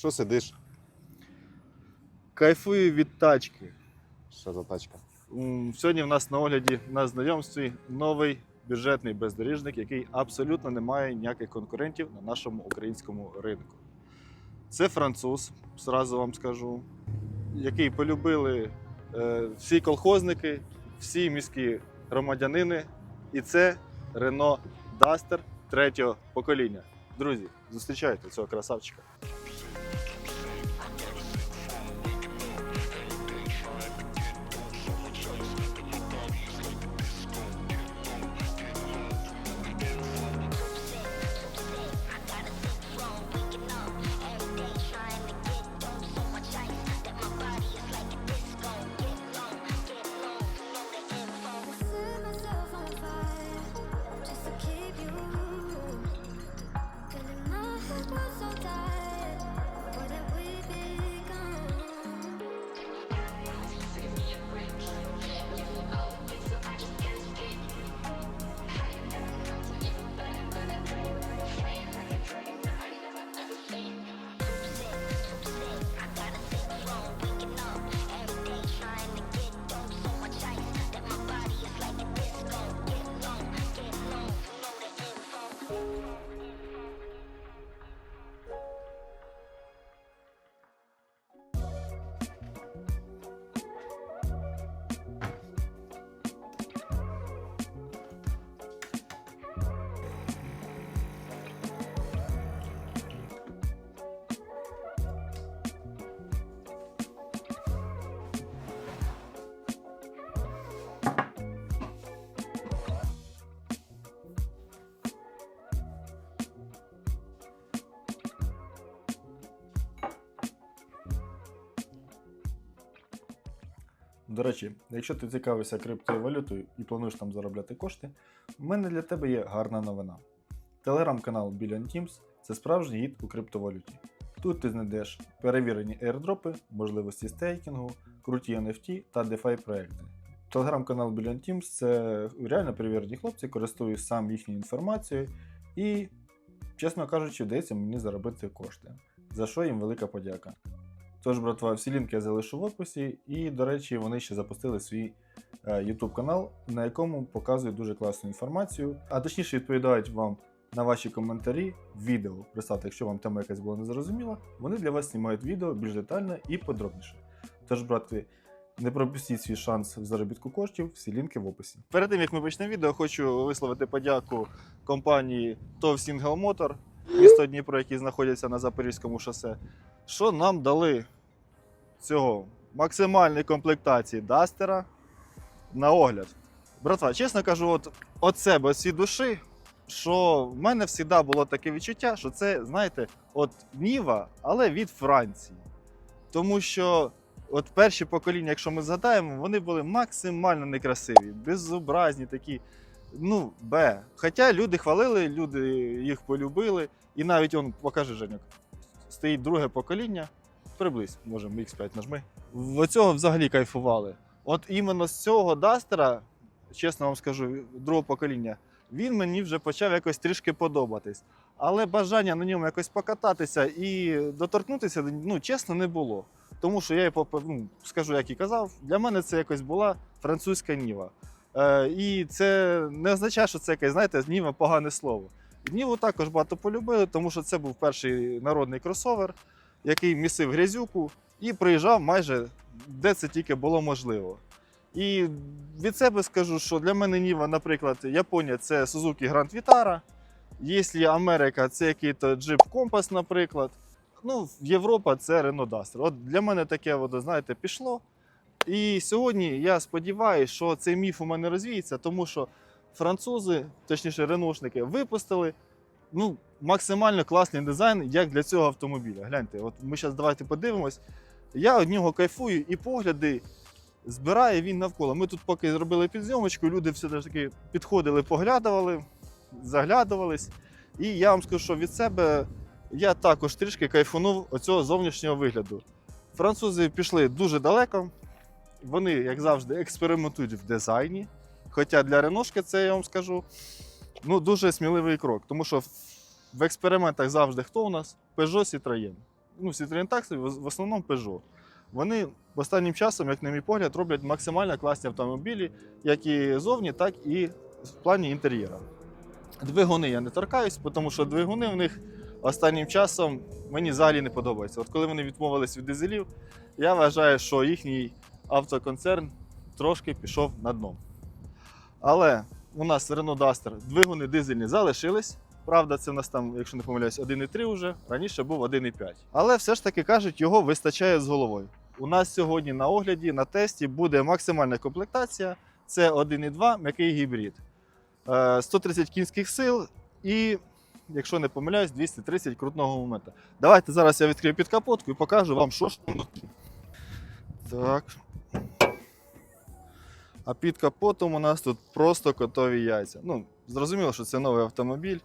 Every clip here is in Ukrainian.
Що сидиш? Кайфую від тачки. Що за тачка? Сьогодні в нас на огляді на знайомстві новий бюджетний бездоріжник, який абсолютно не має ніяких конкурентів на нашому українському ринку. Це француз, зразу вам скажу, який полюбили е, всі колхозники, всі міські громадянини. І це Renault Duster третього покоління. Друзі, зустрічайте цього красавчика. До речі, якщо ти цікавишся криптовалютою і плануєш там заробляти кошти, в мене для тебе є гарна новина. Телеграм-канал Billion Teams це справжній гід у криптовалюті. Тут ти знайдеш перевірені airdропи, можливості стейкінгу, круті NFT та DeFi проекти. Телеграм-канал Billion Teams це реально перевірені хлопці, користуюсь сам їхньою інформацією і, чесно кажучи, вдається мені заробити кошти, за що їм велика подяка. Тож, братва, всі лінки я залишу в описі, і, до речі, вони ще запустили свій е, YouTube канал, на якому показують дуже класну інформацію, а точніше відповідають вам на ваші коментарі відео. Представте, якщо вам тема якась була незрозуміла, вони для вас знімають відео більш детально і подробніше. Тож, братви, не пропустіть свій шанс в заробітку коштів, всі лінки в описі. Перед тим як ми почнемо відео, хочу висловити подяку компанії TOV Single місто Дніпро, які знаходяться на Запорізькому шосе, що нам дали цього максимальної комплектації Дастера на огляд. Братва, чесно кажу, от, от себе з душі, що в мене завжди було таке відчуття, що це, знаєте, от Ніва, але від Франції. Тому що от перші покоління, якщо ми згадаємо, вони були максимально некрасиві, беззобразні такі. Ну, Б. Хоча люди хвалили, люди їх полюбили. І навіть он, покажи, Женюк, стоїть друге покоління. Приблизь, можемо X5 нажми. В цього взагалі кайфували. От іменно з цього Дастера, чесно вам скажу, другого покоління, він мені вже почав якось трішки подобатись. Але бажання на ньому якось покататися і доторкнутися, ну, чесно, не було. Тому що я їй ну, скажу, як і казав, для мене це якось була французька ніва. Е, і це не означає, що це якесь, знаєте, ніва погане слово. Ніву також багато полюбили, тому що це був перший народний кросовер, який місив грязюку і приїжджав майже де це тільки було можливо. І від себе скажу, що для мене Ніва, наприклад, Японія це Suzuki Grand Vitara. Якщо Америка це який-то Jeep Compass, наприклад. Ну, Європа це Renault Duster. От для мене таке, от, знаєте, пішло. І сьогодні я сподіваюся, що цей міф у мене розвіється, тому що французи, точніше, реношники, випустили ну, максимально класний дизайн, як для цього автомобіля. Гляньте, от ми зараз давайте подивимось. Я від нього кайфую і погляди збирає він навколо. Ми тут поки зробили підзйомочку, люди все ж таки підходили, поглядували, заглядувались. І я вам скажу, що від себе я також трішки кайфунув оцього зовнішнього вигляду. Французи пішли дуже далеко. Вони, як завжди, експериментують в дизайні. Хоча для Реношки це я вам скажу ну, дуже сміливий крок, тому що в- експериментах завжди хто у нас? Peugeot Citroën. ну, Citroen Taxi, в в основному Peugeot. Вони останнім часом, як на мій погляд, роблять максимально класні автомобілі, як і зовні, так і в плані інтер'єра. Двигуни я не торкаюсь, тому що двигуни в них останнім часом мені взагалі не подобаються. От коли вони відмовились від дизелів, я вважаю, що їхній автоконцерн трошки пішов на дно. Але у нас Renault Duster двигуни дизельні залишились. Правда, це у нас там, якщо не помиляюсь, 1,3 вже, раніше був 1,5. Але все ж таки кажуть, його вистачає з головою. У нас сьогодні на огляді, на тесті буде максимальна комплектація. Це 1,2 м'який гібрид. Е, 130 кінських сил і, якщо не помиляюсь, 230 крутного моменту. Давайте зараз я відкрию під капотку і покажу вам, що ж там. Так. А під капотом у нас тут просто котові яйця. Ну, зрозуміло, що це новий автомобіль.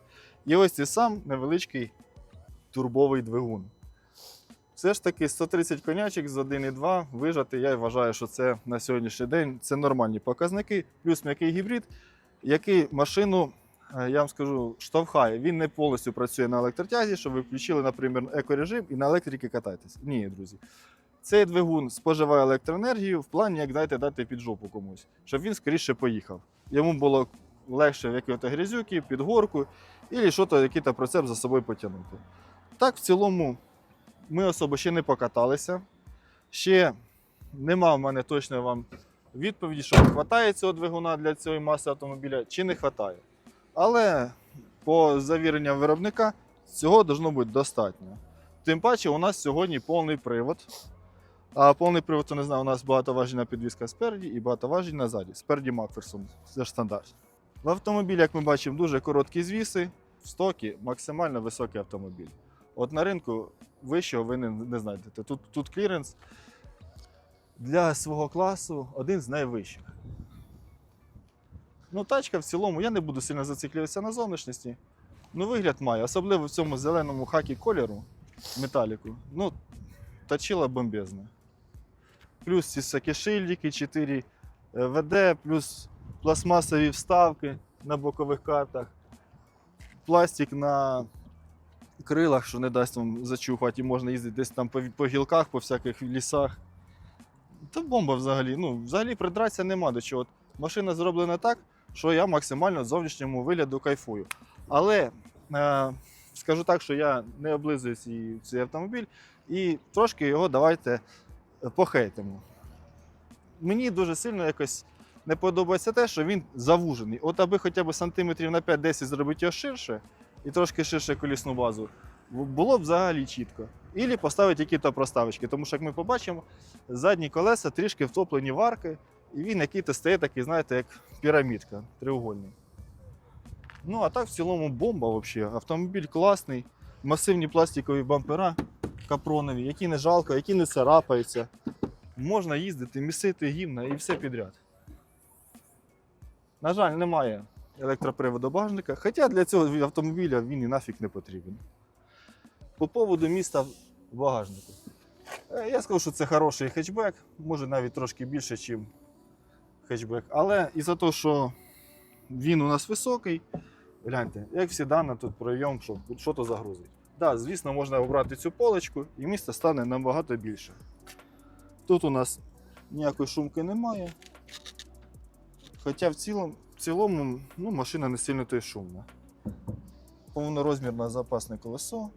І ось цей сам невеличкий турбовий двигун. Все ж таки 130 конячок з 1,2 вижати, я вважаю, що це на сьогоднішній день це нормальні показники, плюс м'який гібрид, який машину, е, я вам скажу, штовхає. Він не повністю працює на електротязі, щоб ви включили, наприклад, екорежим і на електрики катайтесь. Ні, друзі. Цей двигун споживає електроенергію в плані, як дайте дати під жопу комусь, щоб він скоріше поїхав. Йому було легше в якій-то грязюки, під горку, і щось, який-то процеп за собою потягнути. Так, в цілому, ми особо ще не покаталися. Ще нема в мене точно вам відповіді, що вистачає цього двигуна для цієї маси автомобіля, чи не вистачає. Але по завіренням виробника цього должно бути достатньо. Тим паче, у нас сьогодні повний привод. А повний привод, то не знаю, у нас багатоважільна підвізка спереді і багатоважільна ззаді. Спереді Макферсон, це ж стандарт. В автомобілі, як ми бачимо, дуже короткі звіси, в стокі максимально високий автомобіль. От на ринку вищого ви не, не знайдете. Тут, тут кліренс для свого класу один з найвищих. Ну, тачка в цілому, я не буду сильно зациклюватися на зовнішності. Ну, вигляд має, особливо в цьому зеленому хакі кольору, металіку. Ну, точила бомбезна. Плюс ці всякі шильдики 4 ВД, плюс пластмасові вставки на бокових картах, пластик на крилах, що не дасть вам зачухати, і можна їздити десь там по, гілках, по всяких лісах. Та бомба взагалі. Ну, взагалі придратися нема до чого. От Машина зроблена так, що я максимально зовнішньому вигляду кайфую. Але е, скажу так, що я не облизую цей, автомобіль і трошки його давайте е, похейтимо. Мені дуже сильно якось не подобається те, що він завужений. От аби хоча б сантиметрів на 5-10 зробити його ширше і трошки ширше колісну базу, було б взагалі чітко. Ілі поставити якісь проставочки, тому що, як ми побачимо, задні колеса трішки втоплені в арки, і він який-то стає такий, знаєте, як пірамідка треугольний. Ну, а так в цілому бомба взагалі. Автомобіль класний, масивні пластикові бампера капронові, які не жалко, які не царапаються. Можна їздити, місити гімна і все підряд. На жаль, немає електроприводу багажника, хоча для цього автомобіля він і нафіг не потрібен. По поводу міста багажнику. Е, Я скажу, що це хороший хетчбек, може навіть трошки більше, ніж хетчбек. Але із-за того, що він у нас високий, гляньте, як всі дані тут пройом, що що то загрузить. Да, звісно, можна обрати цю полочку і місця стане набагато більше. Тут у нас ніякої шумки немає. Хоча в цілому, в цілому ну, машина не сильно то й шумна. Повнорозмірне запасне колесо.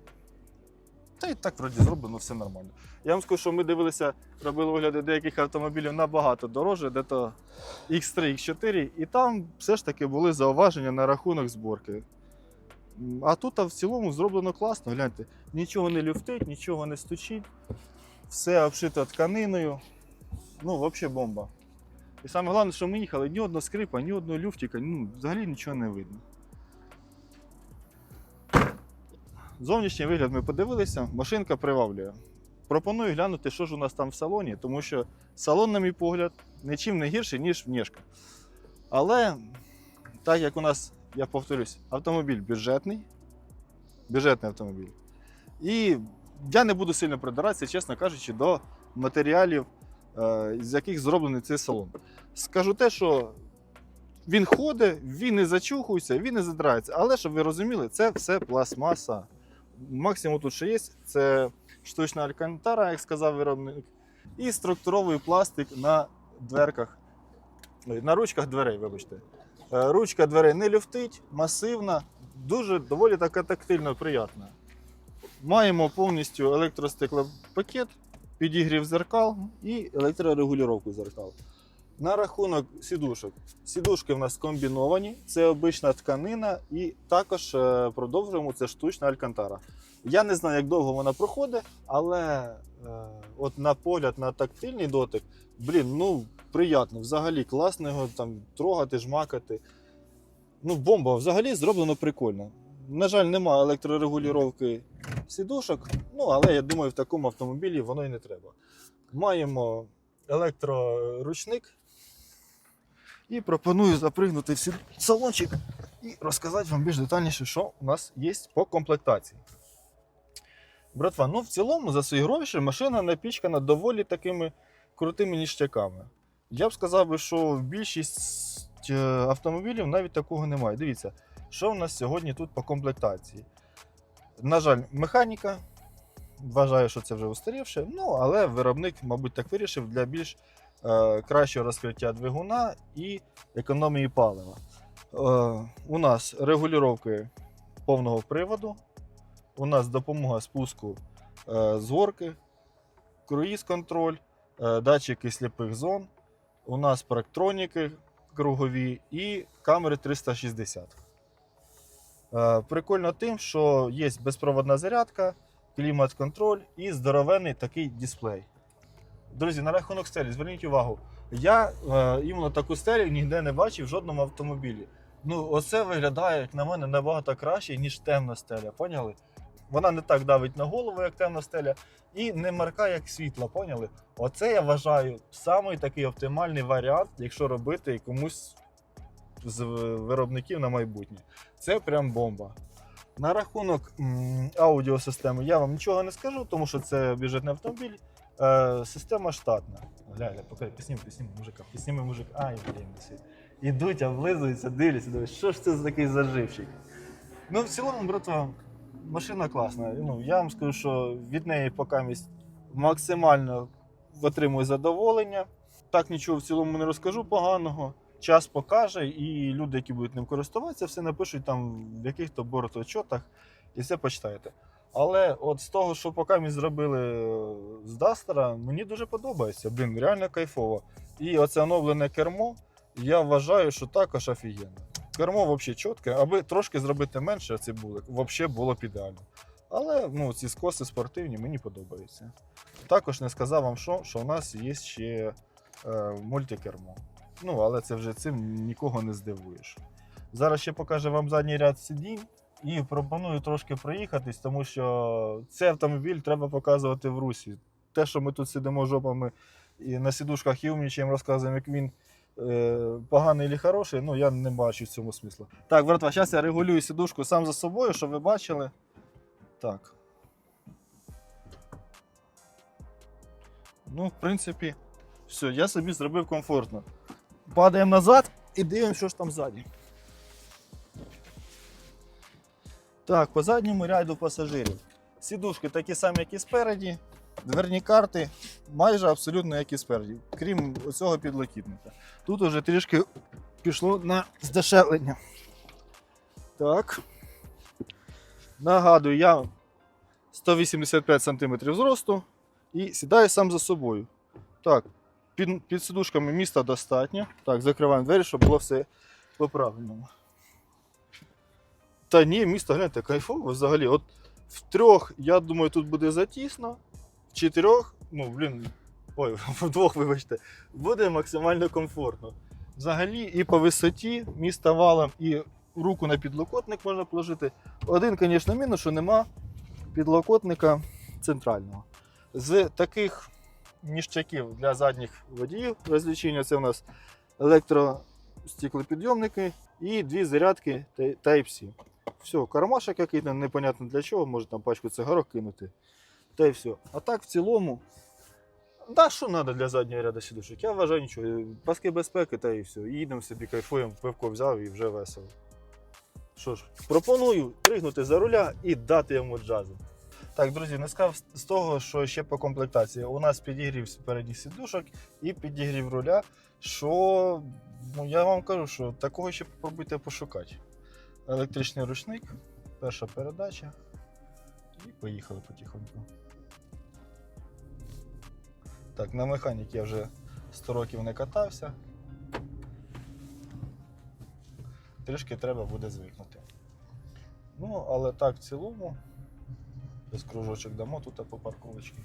Та і так вроді зроблено все нормально. Я вам скажу, що ми дивилися, робили огляди деяких автомобілів набагато дороже, де то X3, X4, і там все ж таки були зауваження на рахунок зборки. А тут а в цілому зроблено класно, гляньте, нічого не люфтить, нічого не стучить, все обшито тканиною. Ну, взагалі бомба. І саме головне, що ми їхали, ні одного скрипа, ні одного люфтика, ну, взагалі нічого не видно. Зовнішній вигляд ми подивилися, машинка приваблює. Пропоную глянути, що ж у нас там в салоні, тому що салон, на мій погляд, нічим не гірший, ніж внешка. Але так як у нас, я повторюсь, автомобіль бюджетний, бюджетний автомобіль. І я не буду сильно придиратися, чесно кажучи, до матеріалів, е, з яких зроблений цей салон. Скажу те, що він ходить, він не зачухується, він не задирається. Але щоб ви розуміли, це все пластмаса. Максимум тут що є, це штучна алькантара, як сказав виробник, і структуровий пластик на дверках, на ручках дверей, вибачте. Е, Ручка дверей не люфтить, масивна, дуже доволі така тактильно приятна. Маємо повністю електростеклопакет, підігрів зеркал і електрорегулювання зеркал. На рахунок сідушок. Сідушки в нас комбіновані, це обична тканина, і також е, продовжуємо це штучна алькантара. Я не знаю, як довго вона проходить, але е, от на погляд, на тактильний дотик, блін, ну приємно, взагалі класно його там трогати, жмакати. Ну, бомба, взагалі зроблено прикольно. На жаль, немає електрорегулювання сідушок, ну але я думаю, в такому автомобілі воно і не треба. Маємо електроручник і пропоную запригнути в салончик і розказати вам більш детальніше, що у нас є по комплектації. Братва, ну в цілому за свої гроші машина напічкана доволі такими крутими ніштяками. Я б сказав, би, що в більшість е, автомобілів навіть такого немає. Дивіться, що в нас сьогодні тут по комплектації. На жаль, механіка. Вважаю, що це вже устарівше. Ну, але виробник, мабуть, так вирішив для більш е, кращого розкриття двигуна і економії палива. Е, у нас регулювання повного приводу. У нас допомога спуску е, з горки, круїз-контроль, е, датчики сліпих зон. У нас парктроніки кругові і камери 360. Е, Прикольно тим, що є безпроводна зарядка, клімат-контроль і здоровенний такий дисплей. Друзі, на рахунок стелі, зверніть увагу, я е, іменно таку стелю ніде не бачив в жодному автомобілі. Ну, оце виглядає, як на мене, набагато краще, ніж темна стеля, поняли? Вона не так давить на голову, як темна стеля, і не маркає як світла, поняли? Оце я вважаю самий такий оптимальний варіант, якщо робити комусь з виробників на майбутнє. Це прям бомба. На рахунок аудіосистеми я вам нічого не скажу, тому що це бюджетний автомобіль. Е, система штатна. Гля, гля, покажи, пісніми, пісніми мужика, пісніми мужика. Ай, блін. Ідуть, облизуються, дивляться, дивляться, що ж це за такий заживчик. Ну, в цілому, братва, машина класна. Ну, я вам скажу, що від неї поки максимально отримую задоволення. Так нічого в цілому не розкажу поганого. Час покаже, і люди, які будуть ним користуватися, все напишуть там в яких-то борточотах і все почитаєте. Але от з того, що поки ми зробили е, з Дастера, мені дуже подобається. Блін, реально кайфово. І оце оновлене кермо, я вважаю, що також офігенно. Кермо взагалі чітке, аби трошки зробити менше, ці були, взагалі було б ідеально. Але ну, ці скоси спортивні мені подобаються. Також не сказав вам, що, що у нас є ще е, мультикермо. Ну, але це вже цим нікого не здивуєш. Зараз ще покажу вам задній ряд сидінь і пропоную трошки проїхатись, тому що цей автомобіль треба показувати в русі. Те, що ми тут сидимо жопами і на сідушках і умнічаємо, розказуємо, як він поганий чи хороший, ну я не бачу в цьому смислу. Так, братва, зараз я регулюю сідушку сам за собою, щоб ви бачили. Так. Ну, в принципі, все, я собі зробив комфортно. Падаємо назад і дивимося, що ж там ззаді. Так, по задньому ряду пасажирів. Сідушки такі самі, як і спереді. Дверні карти майже абсолютно як і спереді, крім цього підлокітника. Тут уже трішки пішло на здешевлення. Так. Нагадую, я 185 см зросту і сідаю сам за собою. Так, під, під сидушками міста достатньо. Так, закриваємо двері, щоб було все по-правильному. Та ні, місто, гляньте, кайфово взагалі. От в трьох, я думаю, тут буде затісно. В чотирьох, ну, блін, ой, в двох, вибачте, буде максимально комфортно. Взагалі і по висоті міста валом, і руку на підлокотник можна положити. Один, звісно, мінус, що нема підлокотника центрального. З таких ніштяків для задніх водіїв розвлечення це у нас електростеклопідйомники і дві зарядки Type-C. Все, кармашок який там непонятно для чого, може там пачку цигарок кинути. Та й все. А так в цілому. Да, що треба для заднього ряду сідушок? Я вважаю нічого. Паски безпеки та і все. Їдемо собі, кайфуємо, пивко взяв і вже весело. Що ж, пропоную тригнути за руля і дати йому джазу. Так, друзі, не сказав з того, що ще по комплектації. У нас підігрів передніх сідушок і підігрів руля. Що ну, я вам кажу, що такого ще попробуйте пошукати. Електричний ручник, перша передача. І поїхали потихоньку. Так, на механіки я вже 100 років не катався. Трішки треба буде звикнути. Ну, але так, в цілому, без кружочок дамо тут по парковочці.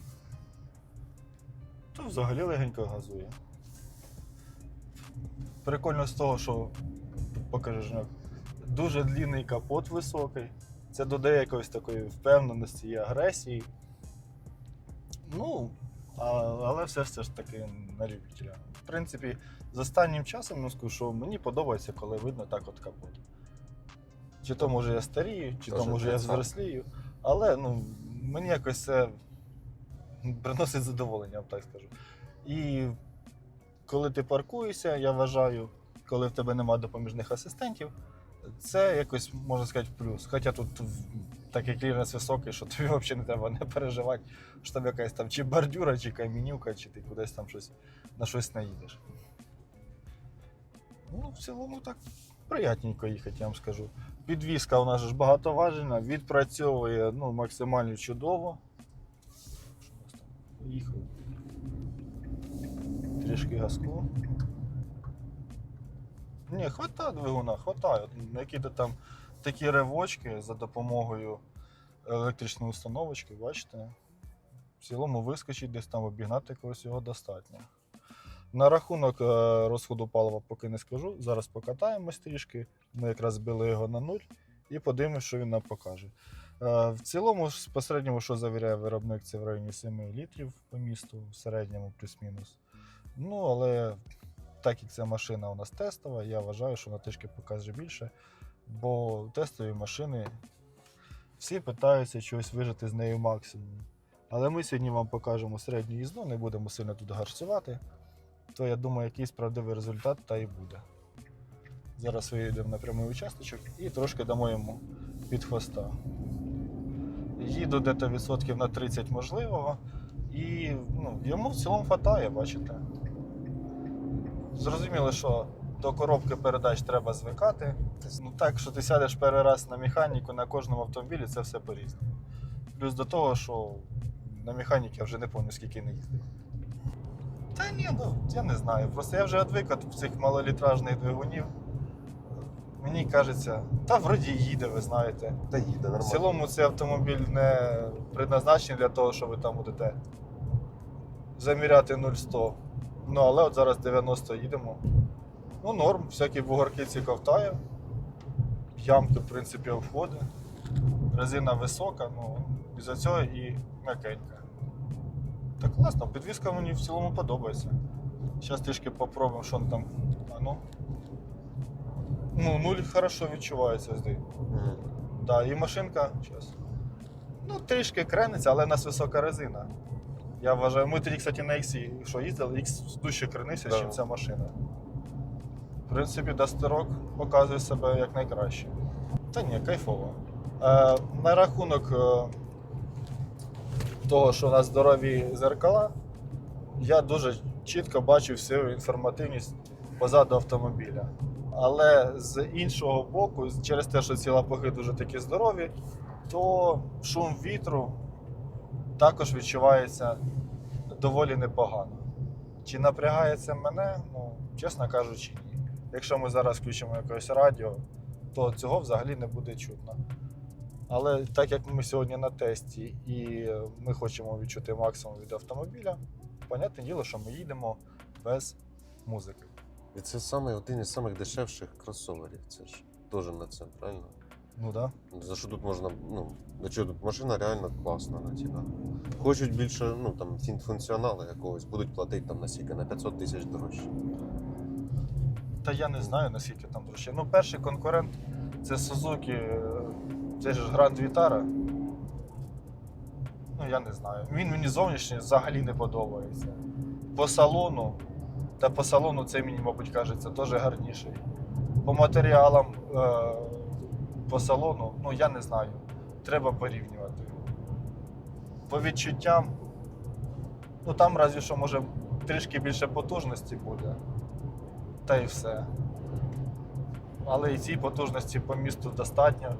То взагалі легенько газує. Прикольно з того, що покажи Жньок, дуже длінний капот високий. Це додає якоїсь такої впевненості і агресії. Ну, а, але все, все ж таки на любителя. В принципі, з останнім часом ну, скажу, що мені подобається, коли видно так от капот. Чи то може я старію, чи то Тоже може я зрослію. Але ну, мені якось це приносить задоволення, я вам так скажу. І коли ти паркуєшся, я вважаю, коли в тебе немає допоміжних асистентів, це якось можна сказати плюс. Хоча тут так як кліренс високий, що тобі взагалі не треба не переживати, що там якась там чи бордюра, чи камінюка, чи ти кудись там щось на щось наїдеш. Ну, в цілому так приятненько їхати, я вам скажу. Підвізка у нас ж багатоважена, відпрацьовує ну, максимально чудово. Що у нас там? Поїхали. Трішки газку. Ні, хватає двигуна, хватає. Які-то там такі ривочки за допомогою електричної установочки, бачите? В цілому вискочить десь там обігнати когось його достатньо. На рахунок е, розходу палива поки не скажу. Зараз покатаємось трішки. Ми якраз збили його на нуль і подивимося, що він нам покаже. Е, В цілому, ж, по середньому, що завіряє виробник, це в районі 7 літрів по місту, в середньому плюс-мінус. Ну, але так як ця машина у нас тестова, я вважаю, що вона трішки покаже більше. Бо тестові машини всі питаються чогось вижити з нею максимум. Але ми сьогодні вам покажемо середню їзду, не будемо сильно тут гарцювати. То я думаю, якийсь правдивий результат та і буде. Зараз виїдемо на прямий участочок і трошки дамо йому під хвоста. Їду десь відсотків на 30 можливого, і ну, йому в цілому хватає, бачите. Зрозуміло, що до коробки передач треба звикати. Ну так, що ти сядеш перший раз на механіку на кожному автомобілі, це все по-різному. Плюс до того, що на механіки я вже не пам'ятаю, скільки не їздив. Та ні, ну я не знаю. Просто я вже відвик від цих малолітражних двигунів. Мені кажеться, та вроді їде, ви знаєте. Та їде, В цілому цей автомобіль не предназначений для того, що ви там будете заміряти 0-100. Ну, але от зараз 90 їдемо. Ну, норм, всякі бугорки ці ковтає. Ямки, в принципі, обходить. Резина висока, ну, із-за цього і м'якенька. Так класно, підвізка мені в цілому подобається. Зараз трішки попробуємо, що там. А ну. Ну, нуль хорошо відчувається здесь. Мгм. Да, і машинка. Щас. Ну, трішки крениться, але у нас висока резина. Я вважаю, ми тоді, кстати, на X, що їздили, X дужче кренився, Да. ніж ця машина. В принципі, Дастерок показує себе як найкраще. Та ні, кайфово. Е, на рахунок е, того, що у нас здорові зеркала, я дуже чітко бачу всю інформативність позаду автомобіля. Але з іншого боку, через те, що ці лапоги дуже такі здорові, то шум вітру також відчувається доволі непогано. Чи напрягається мене? Ну, чесно кажучи, ні. Якщо ми зараз включимо якесь радіо, то цього взагалі не буде чутно. Але так як ми сьогодні на тесті і ми хочемо відчути максимум від автомобіля, понятне діло, що ми їдемо без музики. І це саме один із самих дешевших кросоверів. Це ж теж на це, правильно? Ну так. Да. За що тут можна, ну, до чого тут машина реально класна на ціна. Хочуть більше, ну там функціоналу якогось, будуть платити там на скільки, на 500 тисяч дорожче. Та я не знаю, наскільки там дорожче. Ну, перший конкурент це Suzuki, е, це ж Grand Vitara. Ну, я не знаю. Він мені зовнішній взагалі не подобається. По салону, та по салону це мені, мабуть, кажеться, теж гарніший. По матеріалам, е, по салону, ну я не знаю. Треба порівнювати. по відчуттям, ну там разві що може трішки більше потужності буде. Та й все. Але і цій потужності по місту достатньо.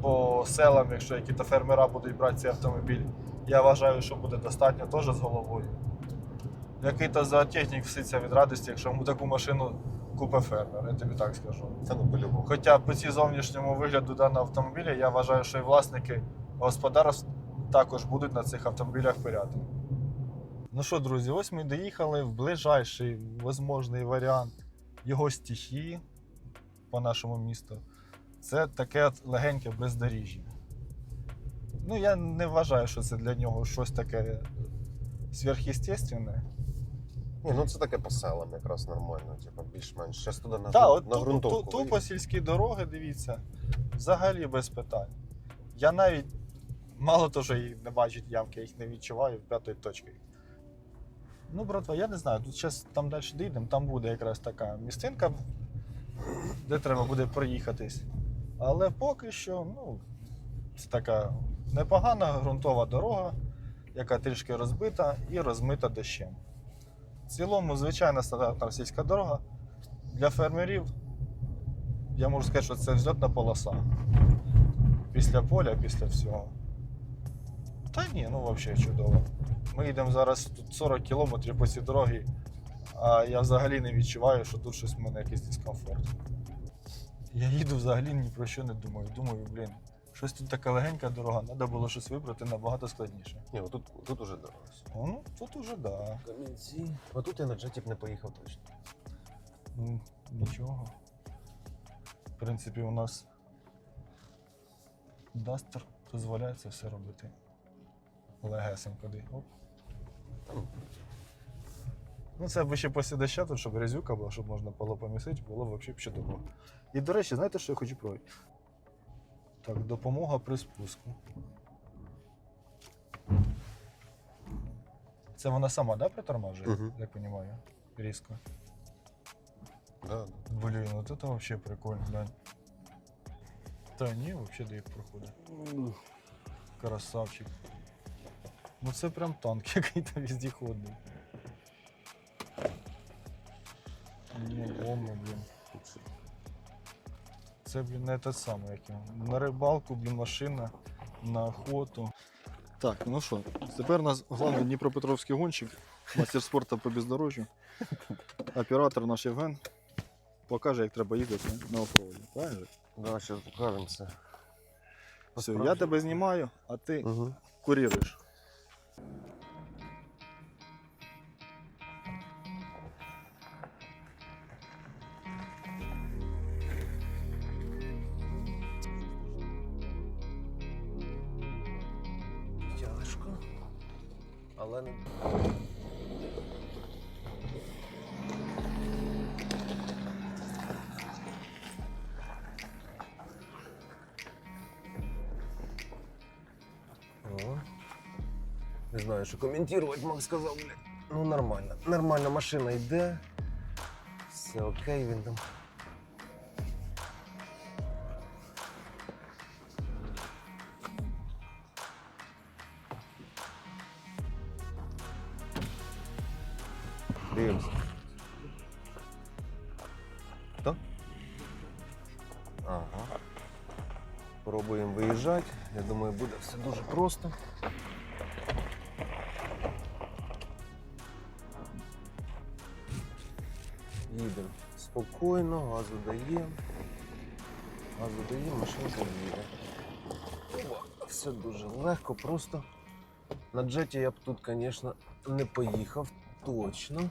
По селам, якщо які-то фермера будуть брати цей автомобіль, я вважаю, що буде достатньо теж з головою. Який-то зоотехнік вситься від радості, якщо йому таку машину купить фермер, я тобі так скажу. Це ну по-любому. Хоча по ці зовнішньому вигляду даного автомобіля, я вважаю, що і власники господарств також будуть на цих автомобілях пиряти. Ну що, друзі, ось ми доїхали в ближайший можливий варіант його стихії по нашому місту. Це таке легеньке бездоріжжя. Ну, я не вважаю, що це для нього щось таке сверхъестественне. Ні, ну це таке по селам якраз нормально, типу, більш-менш. Щас туди на, гру- от на тупо, ґрунтовку. ту- тупо сільські дороги, дивіться, взагалі без питань. Я навіть мало того, що їх не бачить ямки, я їх не відчуваю п'ятої точки. Ну, братва, я не знаю, тут зараз там далі дійдемо, там буде якраз така містинка, де треба буде проїхатись. Але поки що, ну, це така непогана ґрунтова дорога, яка трішки розбита і розмита дощем. В цілому, звичайна стандартна сільська дорога. Для фермерів я можу сказати, що це взльотна полоса. Після поля, після всього. Та ні, ну взагалі чудово. Ми йдемо зараз тут 40 кілометрів по цій дорогі, а я взагалі не відчуваю, що тут щось в мене якийсь дискомфорт. Я їду взагалі ні про що не думаю. Думаю, блін, щось тут така легенька дорога, треба було щось вибрати набагато складніше. Ні, отут, тут уже дорога. Ну, тут уже да. Камінці. Отут я на джеті б не поїхав точно. Ну, нічого. В принципі, у нас Дастер дозволяє це все робити. Де. Оп. Ну, це аби ще після доща, тут, щоб грязюка була, щоб можна було помісити, було б взагалі чудово. І, до речі, знаєте, що я хочу проводити? Так, допомога при спуску. Це вона сама, да, притормажує, Мгм. я розумію? Різко. Да, да. Блин, вот это вообще прикольно, глянь. Та ні, вообще де їх проходить. Красавчик. Ну це прям танк який-то вездеходний. Ну, бомба, блін. Це, блін, не те саме, як його. На рибалку, блін, машина, на охоту. Так, ну що, тепер у нас головний Дніпропетровський гонщик, мастер спорту по бездорожжю, оператор наш Євген покаже, як треба їздити на офроуді. Правильно? Да, зараз покажемо це. Все, я тебе знімаю, а ти Угу. куріруєш. Yeah. Що Макс сказав, блядь. Ну нормально. Нормально, машина йде. Все окей, він там. Дивимося. Хто? Ага. Пробуємо виїжджати. Я думаю, буде все дуже просто. Спокійно, газу даємо. Газу даємо, машинка їде. Все дуже легко, просто. На джеті я б тут, звісно, не поїхав точно.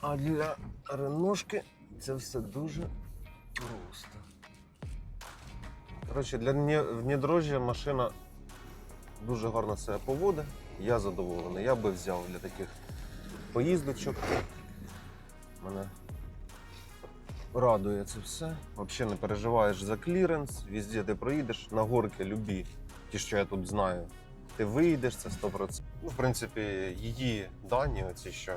А для реношки це все дуже просто. Коротше, для внедорожжя машина дуже гарно себе поводить. Я задоволений. Я би взяв для таких поїздочок. Мене радує це все. Взагалі не переживаєш за кліренс, везде ти проїдеш, на горки любі, ті, що я тут знаю. Ти вийдеш, це 100%. Ну, в принципі, її дані, оці що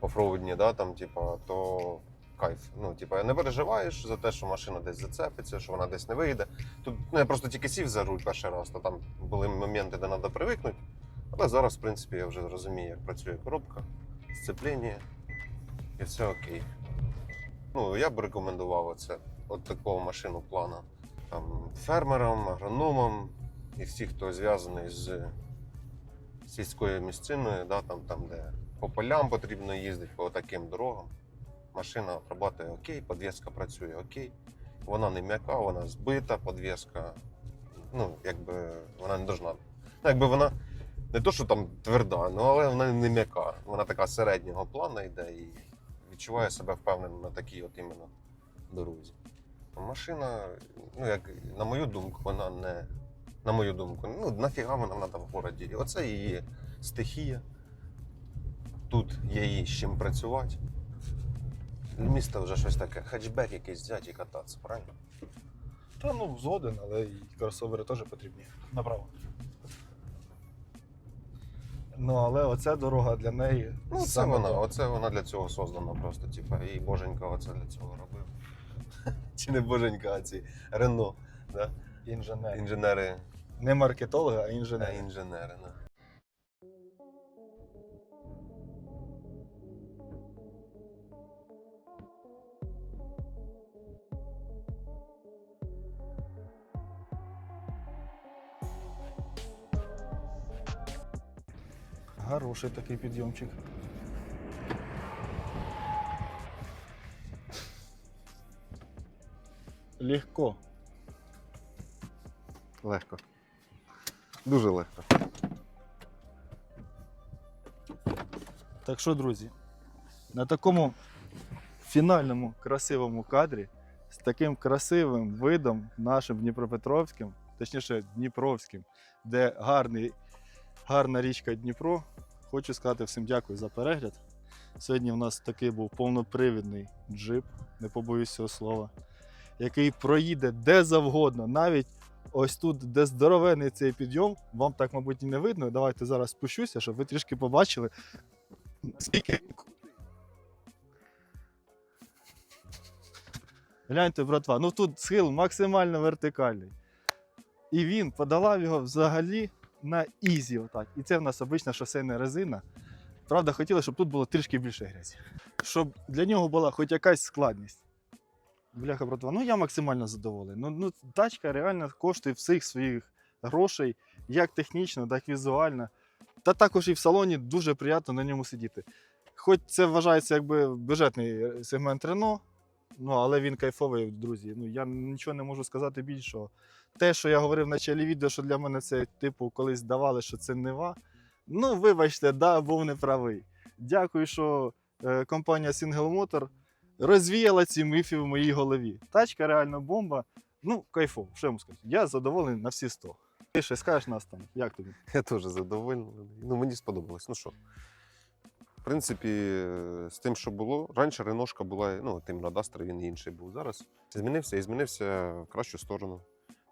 офроудні, да, там, типа, то кайф. Ну, типу, не переживаєш за те, що машина десь зацепиться, що вона десь не вийде. Тут ну, я просто тільки сів за руль перший раз, то там були моменти, де треба привикнути. Але зараз, в принципі, я вже розумію, як працює коробка, сцепління, і все окей. Ну, я б рекомендував оце, от такого машину плану там, фермерам, агрономам і всі, хто зв'язаний з сільською місциною, да, там, там, де по полям потрібно їздити, по таким дорогам. Машина працює окей, підвіска працює окей. Вона не м'яка, вона збита, підвіска. Ну, якби вона не должна. Ну, якби вона не то, що там тверда, ну, але вона не м'яка. Вона така середнього плану йде і відчуває себе впевнено на такій от іменно дорозі. Машина, ну як на мою думку, вона не. На мою думку, ну нафіга вона треба в городі. І оце її стихія. Тут є їй з чим працювати. Місто вже щось таке. Хетчбек якийсь взяти і кататися, правильно? Та ну згоден, але і кросовери теж потрібні. Направо. Ну, але оця дорога для неї. Ну, це саме вона, оце вона для цього создана просто. Типа, і боженька оце для цього робив. Чи не боженька, а ці Рено. Да? Інженери. Інженери, Не маркетологи, а а інженери. інженери. Да. Хороший такий підйомчик. Легко. Легко. Дуже легко. Так що, друзі, на такому фінальному красивому кадрі з таким красивим видом нашим Дніпропетровським, точніше Дніпровським, де гарний, гарна річка Дніпро. Хочу сказати всім дякую за перегляд. Сьогодні в нас такий був повнопривідний джип, не побоюсь цього слова, який проїде де завгодно, навіть ось тут, де здоровений цей підйом, вам так, мабуть, і не видно. Давайте зараз спущуся, щоб ви трішки побачили, Скільки? Гляньте, братва, ну тут схил максимально вертикальний. І він подолав його взагалі на ізі. Отак. І це в нас обична шосейна резина. Правда, хотіли, щоб тут було трішки більше грязі. Щоб для нього була хоч якась складність. Бляха, братва, ну я максимально задоволений. Ну, ну, тачка реально коштує всіх своїх грошей, як технічно, так і візуально. Та також і в салоні дуже приємно на ньому сидіти. Хоч це вважається якби бюджетний сегмент Рено, ну але він кайфовий, друзі. Ну я нічого не можу сказати більшого. Те, що я говорив в началі відео, що для мене це, типу, колись давали, що це Нева. Ну, вибачте, да, був неправий. Дякую, що е, компанія Single Motor розвіяла ці міфи в моїй голові. Тачка реально бомба. Ну, кайфово, що я можу сказати. Я задоволений на всі 100. Ти ще скажеш на останок, як тобі? Я теж задоволений. Ну, мені сподобалось. Ну що? В принципі, з тим, що було. Раніше Реношка була, ну, тим на Дастер він інший був. Зараз змінився і змінився в кращу сторону.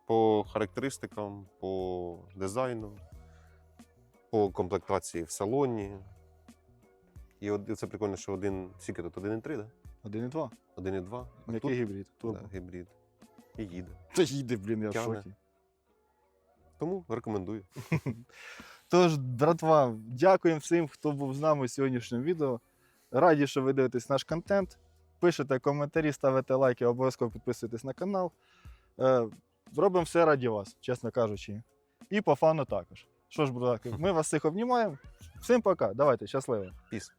По характеристикам, по дизайну, по комплектації в салоні. І от це прикольно, що один. Скільки тут? 1,3, да? 1,2. 1,2. А Який тут гібрид? Турбо. да, гібрид. І їде. Та їде, блін, я в Тягне. шокі. Тому рекомендую. Тож, братва, дякуємо всім, хто був з нами в сьогоднішньому відео. Раді, що ви дивитесь наш контент. Пишете коментарі, ставите лайки, обов'язково підписуйтесь на канал. Е, робимо все раді вас, чесно кажучи. І по фану також. Що ж, братки, ми вас всіх обнімаємо. Всім пока. Давайте, щасливо. Піс.